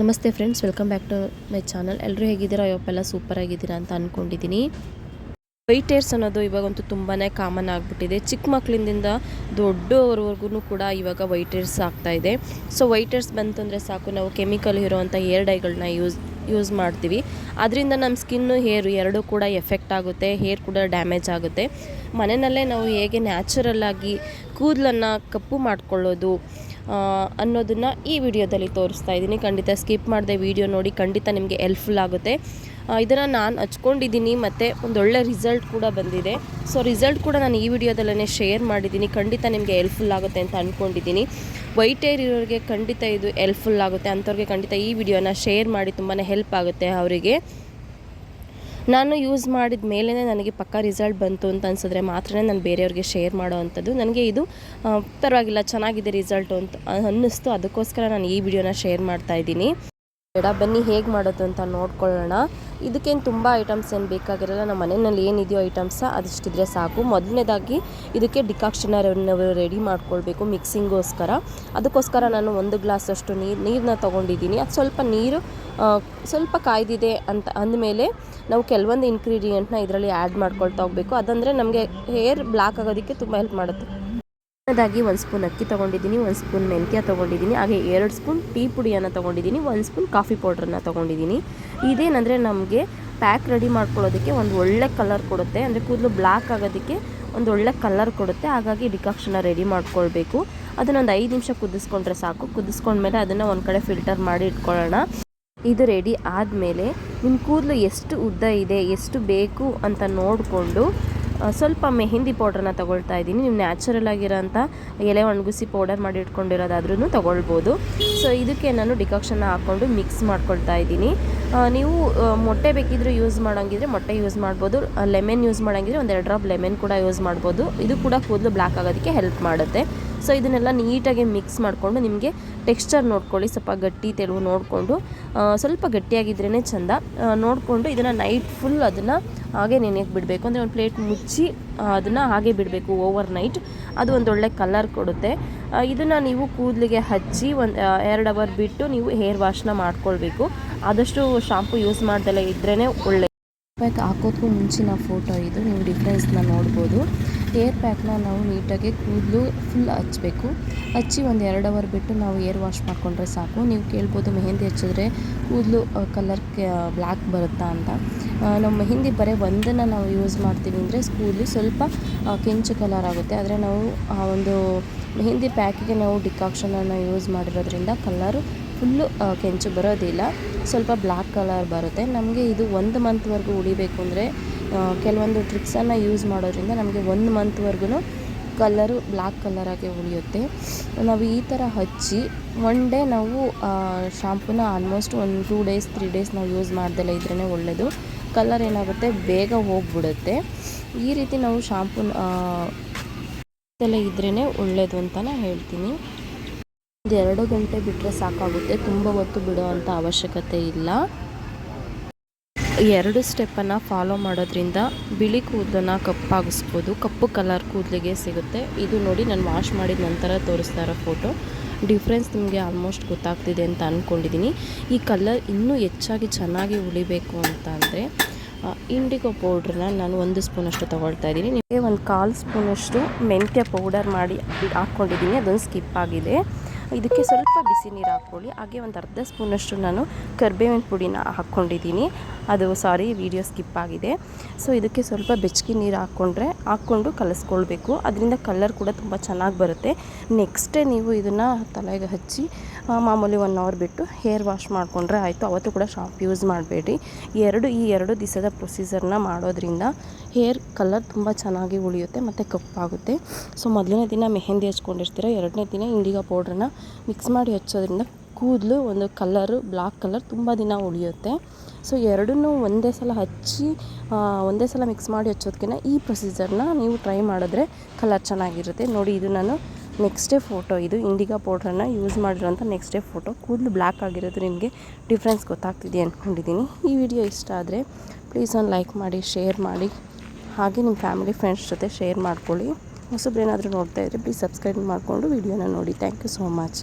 ನಮಸ್ತೆ friends welcome back to my channel ಎಲ್ಲರೂ ಹೇಗಿದ್ದೀರಾ? ಇವಪ್ಪೆಲ್ಲ ಸೂಪರ್ ಆಗಿದ್ದೀರಾ ಅಂತ ಅಂದ್ಕೊಂಡಿದ್ದೀನಿ ವೈಟ್ ಏರ್ಸ್ ಅನ್ನೋದು ಇವಾಗಂತೂ ತುಂಬಾ ಕಾಮನ್ ಆಗಿಬಿಟ್ಟಿದೆ. ಚಿಕ್ಕ ಮಕ್ಕಳಿಂದ ದೊಡ್ಡವರವರೆಗೂ ಕೂಡ ಇವಾಗ ವೈಟ್ ಆಗ್ತಾ ಇದೆ. ಸೊ ವೈಟ್ ಏರ್ಸ್ ಬಂತು ಅಂದರೆ ಸಾಕು, ನಾವು ಕೆಮಿಕಲ್ ಇರೋವಂಥ ಹೇರ್ ಡೈಗಳನ್ನ ಯೂಸ್ ಯೂಸ್ ಮಾಡ್ತೀವಿ. ಅದರಿಂದ ನಮ್ಮ ಸ್ಕಿನ್ನು ಹೇರು ಎರಡೂ ಕೂಡ ಎಫೆಕ್ಟ್ ಆಗುತ್ತೆ ಹೇರ್ ಕೂಡ ಡ್ಯಾಮೇಜ್ ಆಗುತ್ತೆ. ಮನೆಯಲ್ಲೇ ನಾವು ಹೇಗೆ ನ್ಯಾಚುರಲ್ ಆಗಿ ಕೂದಲನ್ನು ಕಪ್ಪು ಮಾಡ್ಕೊಳ್ಳೋದು ಅನ್ನೋದನ್ನು ಈ ವಿಡಿಯೋದಲ್ಲಿ ತೋರಿಸ್ತಾ ಇದ್ದೀನಿ. ಖಂಡಿತ ಸ್ಕಿಪ್ ಮಾಡಿದೆ ವಿಡಿಯೋ ನೋಡಿ, ಖಂಡಿತ ನಿಮಗೆ ಹೆಲ್ಪ್ಫುಲ್ ಆಗುತ್ತೆ. ಇದನ್ನು ನಾನು ಹಚ್ಕೊಂಡಿದ್ದೀನಿ, ಮತ್ತು ಒಂದೊಳ್ಳೆ ರಿಸಲ್ಟ್ ಕೂಡ ಬಂದಿದೆ. ಸೊ ರಿಸಲ್ಟ್ ಕೂಡ ನಾನು ಈ ವಿಡಿಯೋದಲ್ಲೇ ಶೇರ್ ಮಾಡಿದ್ದೀನಿ. ಖಂಡಿತ ನಿಮಗೆ ಹೆಲ್ಪ್ಫುಲ್ ಆಗುತ್ತೆ ಅಂತ ಅಂದ್ಕೊಂಡಿದ್ದೀನಿ ವೈಟ್ ಏರ್ ಇರೋರಿಗೆ ಖಂಡಿತ ಇದು ಹೆಲ್ಪ್ಫುಲ್ ಆಗುತ್ತೆ. ಅಂಥವ್ರಿಗೆ ಖಂಡಿತ ಈ ವಿಡಿಯೋನ ಶೇರ್ ಮಾಡಿ ತುಂಬಾ ಹೆಲ್ಪ್ ಆಗುತ್ತೆ ಅವರಿಗೆ. ನಾನು ಯೂಸ್ ಮಾಡಿದ ಮೇಲೇ ನನಗೆ ಪಕ್ಕ ರಿಸಲ್ಟ್ ಬಂತು ಅಂತ ಅನ್ಸಿದ್ರೆ ಮಾತ್ರ ನಾನು ಬೇರೆಯವ್ರಿಗೆ ಶೇರ್ ಮಾಡೋ ಅಂಥದ್ದು. ನನಗೆ ಇದು ಪರವಾಗಿಲ್ಲ, ಚೆನ್ನಾಗಿದೆ ರಿಸಲ್ಟು ಅಂತ ಅನ್ನಿಸ್ತು. ಅದಕ್ಕೋಸ್ಕರ ನಾನು ಈ ವಿಡಿಯೋನ ಶೇರ್ ಮಾಡ್ತಾ ಇದ್ದೀನಿ. ಬೇಡ, ಬನ್ನಿ ಹೇಗೆ ಮಾಡೋದು ಅಂತ ನೋಡ್ಕೊಳ್ಳೋಣ. ಇದಕ್ಕೇನು ತುಂಬ ಐಟಮ್ಸ್ ಏನು ಬೇಕಾಗಿರಲ್ಲ, ನಮ್ಮ ಮನೆಯಲ್ಲಿ ಏನಿದೆಯೋ ಐಟಮ್ಸ ಅದಿಷ್ಟಿದ್ರೆ ಸಾಕು. ಮೊದಲನೇದಾಗಿ ಇದಕ್ಕೆ ಡಿಕಾಕ್ಷನ ನಾವು ರೆಡಿ ಮಾಡ್ಕೊಳ್ಬೇಕು ಮಿಕ್ಸಿಂಗೋಸ್ಕರ ಅದಕ್ಕೋಸ್ಕರ ನಾನು ಒಂದು ಗ್ಲಾಸಷ್ಟು ನೀರು ನೀರನ್ನ ತೊಗೊಂಡಿದ್ದೀನಿ. ಅದು ಸ್ವಲ್ಪ ನೀರು ಸ್ವಲ್ಪ ಕಾಯ್ದಿದೆ ಅಂತ ಅಂದಮೇಲೆ ನಾವು ಕೆಲವೊಂದು ಇಂಗ್ರೀಡಿಯೆಂಟ್ನ ಇದರಲ್ಲಿ ಆ್ಯಡ್ ಮಾಡ್ಕೊಳ್ತಾ ಹೋಗಬೇಕು. ಅದಂದರೆ ನಮಗೆ ಹೇರ್ ಬ್ಲಾಕ್ ಆಗೋದಕ್ಕೆ ತುಂಬ ಹೆಲ್ಪ್ ಮಾಡುತ್ತೆ. ಮೊದಲನೇದಾಗಿ ಒಂದು ಸ್ಪೂನ್ ಅಕ್ಕಿ ತೊಗೊಂಡಿದ್ದೀನಿ, ಒಂದು ಸ್ಪೂನ್ ಮೆಂತ್ಯ ತೊಗೊಂಡಿದ್ದೀನಿ, ಹಾಗೆ ಎರಡು ಸ್ಪೂನ್ ಟೀ ಪುಡಿಯನ್ನು ತೊಗೊಂಡಿದ್ದೀನಿ, ಒಂದು ಸ್ಪೂನ್ ಕಾಫಿ ಪೌಡ್ರನ್ನ ತೊಗೊಂಡಿದ್ದೀನಿ. ಇದೇನಂದರೆ ನಮಗೆ ಪ್ಯಾಕ್ ರೆಡಿ ಮಾಡ್ಕೊಳ್ಳೋದಕ್ಕೆ ಒಂದು ಒಳ್ಳೆ ಕಲರ್ ಕೊಡುತ್ತೆ. ಅಂದರೆ ಕೂದಲು ಬ್ಲ್ಯಾಕ್ ಆಗೋದಕ್ಕೆ ಒಂದು ಒಳ್ಳೆ ಕಲರ್ ಕೊಡುತ್ತೆ. ಹಾಗಾಗಿ ಡಿಕಾಕ್ಷನ್ನ ರೆಡಿ ಮಾಡ್ಕೊಳ್ಬೇಕು. ಅದನ್ನೊಂದು ಐದು ನಿಮಿಷ ಕುದಿಸ್ಕೊಂಡ್ರೆ ಸಾಕು. ಕುದಿಸ್ಕೊಂಡ್ಮೇಲೆ ಅದನ್ನು ಒಂದು ಕಡೆ ಫಿಲ್ಟರ್ ಮಾಡಿ ಇಟ್ಕೊಳ್ಳೋಣ. ಇದು ರೆಡಿ ಆದಮೇಲೆ ನಿಮ್ಮ ಕೂದಲು ಎಷ್ಟು ಉದ್ದ ಇದೆ, ಎಷ್ಟು ಬೇಕು ಅಂತ ನೋಡಿಕೊಂಡು ಸ್ವಲ್ಪ ಮೆಹಂದಿ ಪೌಡ್ರನ್ನ ತಗೊಳ್ತಾ ಇದ್ದೀನಿ. ನೀವು ನ್ಯಾಚುರಲ್ ಆಗಿರೋಂಥ ಎಲೆ ಒಣಗಿಸಿ ಪೌಡರ್ ಮಾಡಿ ಇಟ್ಕೊಂಡಿರೋದಾದ್ರೂ ತಗೊಳ್ಬೋದು. ಸೊ, ಇದಕ್ಕೆ ನಾನು ಡಿಕಾಕ್ಷನ್ನ ಹಾಕ್ಕೊಂಡು ಮಿಕ್ಸ್ ಮಾಡ್ಕೊಳ್ತಾ ಇದ್ದೀನಿ. ನೀವು ಮೊಟ್ಟೆ ಬೇಕಿದ್ರೂ ಯೂಸ್ ಮಾಡೋಂಗಿದ್ರೆ ಮೊಟ್ಟೆ ಯೂಸ್ ಮಾಡ್ಬೋದು. ಲೆಮನ್ ಯೂಸ್ ಮಾಡೋಂಗಿದ್ರೆ ಒಂದೆರಡು ಡ್ರಾಪ್ ಲೆಮನ್ ಕೂಡ ಯೂಸ್ ಮಾಡ್ಬೋದು. ಇದು ಕೂಡ ಕೂದಲು ಬ್ಲ್ಯಾಕ್ ಆಗೋದಕ್ಕೆ ಹೆಲ್ಪ್ ಮಾಡುತ್ತೆ. ಸೊ ಇದನ್ನೆಲ್ಲ ನೀಟಾಗಿ ಮಿಕ್ಸ್ ಮಾಡಿಕೊಂಡು ನಿಮಗೆ ಟೆಕ್ಸ್ಚರ್ ನೋಡ್ಕೊಳ್ಳಿ. ಸ್ವಲ್ಪ ಗಟ್ಟಿ ತೆಳು ನೋಡಿಕೊಂಡು ಸ್ವಲ್ಪ ಗಟ್ಟಿಯಾಗಿದ್ರೇ ಚೆಂದ. ನೋಡಿಕೊಂಡು ಇದನ್ನು ನೈಟ್ ಫುಲ್ ಅದನ್ನು ಹಾಗೆ ನೆನೆಯಕ್ಕೆ ಬಿಡಬೇಕು. ಅಂದರೆ ಒಂದು ಪ್ಲೇಟ್ ಮುಚ್ಚಿ ಅದನ್ನು ಹಾಗೆ ಬಿಡಬೇಕು ಓವರ್ ನೈಟ್ ಅದು ಒಂದು ಒಳ್ಳೆ ಕಲರ್ ಕೊಡುತ್ತೆ. ಇದನ್ನು ನೀವು ಕೂದಲಿಗೆ ಹಚ್ಚಿ ಒಂದು ಎರಡು ಅವರ್ ಬಿಟ್ಟು ನೀವು ಹೇರ್ ವಾಶ್ನ ಮಾಡ್ಕೊಳ್ಬೇಕು. ಆದಷ್ಟು ಶಾಂಪು ಯೂಸ್ ಮಾಡ್ದಲೇ ಇದ್ರೇ ಒಳ್ಳೆ ಪ್ಯಾಕ್ ಹಾಕೋದಕ್ಕೂ ಮುಂಚಿನ ಫೋಟೋ ಇದು. ನೀವು ಡಿಫ್ರೆನ್ಸ್ನ ನೋಡ್ಬೋದು. ಏರ್ ಪ್ಯಾಕ್ನ ನಾವು ನೀಟಾಗಿ ಕೂದಲು ಫುಲ್ ಹಚ್ಚಬೇಕು ಹಚ್ಚಿ ಒಂದು ಎರಡು ಅವರ್ ಬಿಟ್ಟು ನಾವು ಏರ್ ವಾಶ್ ಮಾಡಿಕೊಂಡ್ರೆ ಸಾಕು. ನೀವು ಕೇಳ್ಬೋದು ಮೆಹಂದಿ ಹಚ್ಚಿದ್ರೆ ಕೂದಲು ಕಲರ್ ಬ್ಲ್ಯಾಕ್ ಬರುತ್ತಾ ಅಂತ. ನಾವು ಮೆಹಂದಿ ಬರೀ ಒಂದನ್ನು ನಾವು ಯೂಸ್ ಮಾಡ್ತೀವಿ ಅಂದರೆ ಕೂದಲು ಸ್ವಲ್ಪ ಕೆಂಚು ಕಲರ್ ಆಗುತ್ತೆ. ಆದರೆ ನಾವು, ಆ, ಒಂದು ಮೆಹಂದಿ ಪ್ಯಾಕಿಗೆ ನಾವು ಡಿಕಾಕ್ಷನನ್ನು ಯೂಸ್ ಮಾಡಿರೋದ್ರಿಂದ ಕಲರು ಫುಲ್ಲು ಕೆಂಚು ಬರೋದಿಲ್ಲ. ಸ್ವಲ್ಪ ಬ್ಲ್ಯಾಕ್ ಕಲರ್ ಬರುತ್ತೆ. ನಮಗೆ ಇದು ಒಂದು ಮಂತ್ವರೆಗೂ ಉಳಿಬೇಕು ಅಂದರೆ ಕೆಲವೊಂದು ಟ್ರಿಕ್ಸನ್ನು ಯೂಸ್ ಮಾಡೋದ್ರಿಂದ ನಮಗೆ ಒಂದು ಮಂತ್ವರೆಗೂ ಕಲರು ಬ್ಲ್ಯಾಕ್ ಕಲರಾಗೆ ಉಳಿಯುತ್ತೆ. ನಾವು ಈ ಥರ ಹಚ್ಚಿ ಒನ್ ಡೇ ನಾವು ಶಾಂಪೂನ ಆಲ್ಮೋಸ್ಟ್ ಒಂದು ಟೂ ಡೇಸ್ ತ್ರೀ ಡೇಸ್ ನಾವು ಯೂಸ್ ಮಾಡ್ದೆಲ್ಲ ಇದ್ರೇ ಒಳ್ಳೆಯದು ಕಲರ್ ಏನಾಗುತ್ತೆ ಬೇಗ ಹೋಗ್ಬಿಡುತ್ತೆ. ಈ ರೀತಿ ನಾವು ಶಾಂಪೂನ ಎಲ್ಲ ಇದ್ರೇ ಒಳ್ಳೆಯದು ಅಂತಲೇ ಹೇಳ್ತೀನಿ. ಒಂದು ಎರಡು ಗಂಟೆ ಬಿಟ್ಟರೆ ಸಾಕಾಗುತ್ತೆ. ತುಂಬ ಹೊತ್ತು ಬಿಡೋ ಅಂಥ ಅವಶ್ಯಕತೆ ಇಲ್ಲ. ಎರಡು ಸ್ಟೆಪ್ಪನ್ನು ಫಾಲೋ ಮಾಡೋದ್ರಿಂದ ಬಿಳಿ ಕೂದಲನ್ನು ಕಪ್ಪಾಗಿಸ್ಬೋದು. ಕಪ್ಪು ಕಲರ್ ಕೂದಲಿಗೆ ಸಿಗುತ್ತೆ. ಇದು ನೋಡಿ ನಾನು ವಾಶ್ ಮಾಡಿದ ನಂತರ ತೋರಿಸ್ತಾ ಫೋಟೋ ಡಿಫ್ರೆನ್ಸ್ ನಿಮಗೆ ಆಲ್ಮೋಸ್ಟ್ ಗೊತ್ತಾಗ್ತಿದೆ ಅಂತ ಅಂದ್ಕೊಂಡಿದ್ದೀನಿ ಈ ಕಲರ್ ಇನ್ನೂ ಹೆಚ್ಚಾಗಿ ಚೆನ್ನಾಗಿ ಉಳಿಬೇಕು ಅಂತ ಅಂದರೆ ಇಂಡಿಗೋ ಪೌಡ್ರನ್ನ ನಾನು ಒಂದು ಸ್ಪೂನಷ್ಟು ತೊಗೊಳ್ತಾ ಇದ್ದೀನಿ. ನಿಮಗೆ ಒಂದು ಕಾಲು ಸ್ಪೂನಷ್ಟು ಮೆಂತ್ಯ ಪೌಡರ್ ಮಾಡಿ ಹಾಕ್ಕೊಂಡಿದ್ದೀನಿ ಅದೊಂದು ಸ್ಕಿಪ್ ಆಗಿದೆ. ಇದಕ್ಕೆ ಸ್ವಲ್ಪ ಬಿಸಿ ನೀರು ಹಾಕ್ಕೊಳ್ಳಿ. ಹಾಗೆ ಒಂದು ಅರ್ಧ ಸ್ಪೂನಷ್ಟು ನಾನು ಕರ್ಬೇವಿನ ಪುಡಿನ ಹಾಕ್ಕೊಂಡಿದ್ದೀನಿ. ಅದು ಸಾರಿ ವಿಡಿಯೋ ಸ್ಕಿಪ್ ಆಗಿದೆ. ಸೊ ಇದಕ್ಕೆ ಸ್ವಲ್ಪ ಬೆಚ್ಚಗೆ ನೀರು ಹಾಕ್ಕೊಂಡ್ರೆ ಹಾಕ್ಕೊಂಡು ಕಲಸ್ಕೊಳ್ಬೇಕು. ಅದರಿಂದ ಕಲರ್ ಕೂಡ ತುಂಬ ಚೆನ್ನಾಗಿ ಬರುತ್ತೆ. ನೆಕ್ಸ್ಟೇ ನೀವು ಇದನ್ನು ತಲೆಗೆ ಹಚ್ಚಿ ಮಾಮೂಲಿ ಒನ್ ಅವರ್ ಬಿಟ್ಟು ಹೇರ್ ವಾಶ್ ಮಾಡಿಕೊಂಡ್ರೆ ಆಯಿತು. ಅವತ್ತು ಕೂಡ ಶಾಪ್ ಯೂಸ್ ಮಾಡಬೇಡಿ. ಎರಡು, ಈ ಎರಡು ದಿವಸದ ಪ್ರೊಸೀಜರ್ನ ಮಾಡೋದ್ರಿಂದ ಹೇರ್ ಕಲರ್ ತುಂಬ ಚೆನ್ನಾಗಿ ಉಳಿಯುತ್ತೆ, ಮತ್ತು ಕಪ್ಪಾಗುತ್ತೆ. ಸೊ ಮೊದಲನೇ ದಿನ ಮೆಹಂದಿ ಹಚ್ಕೊಂಡಿರ್ತೀರ, ಎರಡನೇ ದಿನ ಇಂಡಿಗಾ ಪೌಡ್ರನ್ನ ಮಿಕ್ಸ್ ಮಾಡಿ ಹಚ್ಚೋದ್ರಿಂದ ಕೂದಲು ಒಂದು ಕಲರು ಬ್ಲಾಕ್ ಕಲರ್ ತುಂಬ ದಿನ ಉಳಿಯುತ್ತೆ. ಸೊ ಎರಡನ್ನೂ ಒಂದೇ ಸಲ ಹಚ್ಚಿ ಒಂದೇ ಸಲ ಮಿಕ್ಸ್ ಮಾಡಿ ಹಚ್ಚೋದಕ್ಕಿಂತ ಈ ಪ್ರೊಸೀಜರ್ನ ನೀವು ಟ್ರೈ ಮಾಡಿದ್ರೆ ಕಲರ್ ಚೆನ್ನಾಗಿರುತ್ತೆ. ನೋಡಿ, ಇದು ನಾನು ನೆಕ್ಸ್ಟ್ ಡೇ ಫೋಟೋ ಇದು ಇಂಡಿಗಾ ಪೌಡ್ರನ್ನ ಯೂಸ್ ಮಾಡಿರೋಂಥ ನೆಕ್ಸ್ಟ್ ಡೇ ಫೋಟೋ ಕೂದಲು ಬ್ಲ್ಯಾಕ್ ಆಗಿರೋದು ನಿಮಗೆ ಡಿಫ್ರೆನ್ಸ್ ಗೊತ್ತಾಗ್ತಿದೆ ಅಂದ್ಕೊಂಡಿದ್ದೀನಿ. ಈ ವಿಡಿಯೋ ಇಷ್ಟ ಆದರೆ ಪ್ಲೀಸ್ ಒಂದು ಲೈಕ್ ಮಾಡಿ ಶೇರ್ ಮಾಡಿ. ಹಾಗೆ ನಿಮ್ಮ ಫ್ಯಾಮಿಲಿ, ಫ್ರೆಂಡ್ಸ್ ಜೊತೆ ಶೇರ್ ಮಾಡ್ಕೊಳ್ಳಿ. ಹೊಸಬ್ರು ಏನಾದರೂ ನೋಡ್ತಾ ಇದ್ದರೆ ಪ್ಲೀಸ್ ಸಬ್ಸ್ಕ್ರೈಬ್ ಮಾಡಿಕೊಂಡು ವೀಡಿಯೋನ ನೋಡಿ. Thank you so much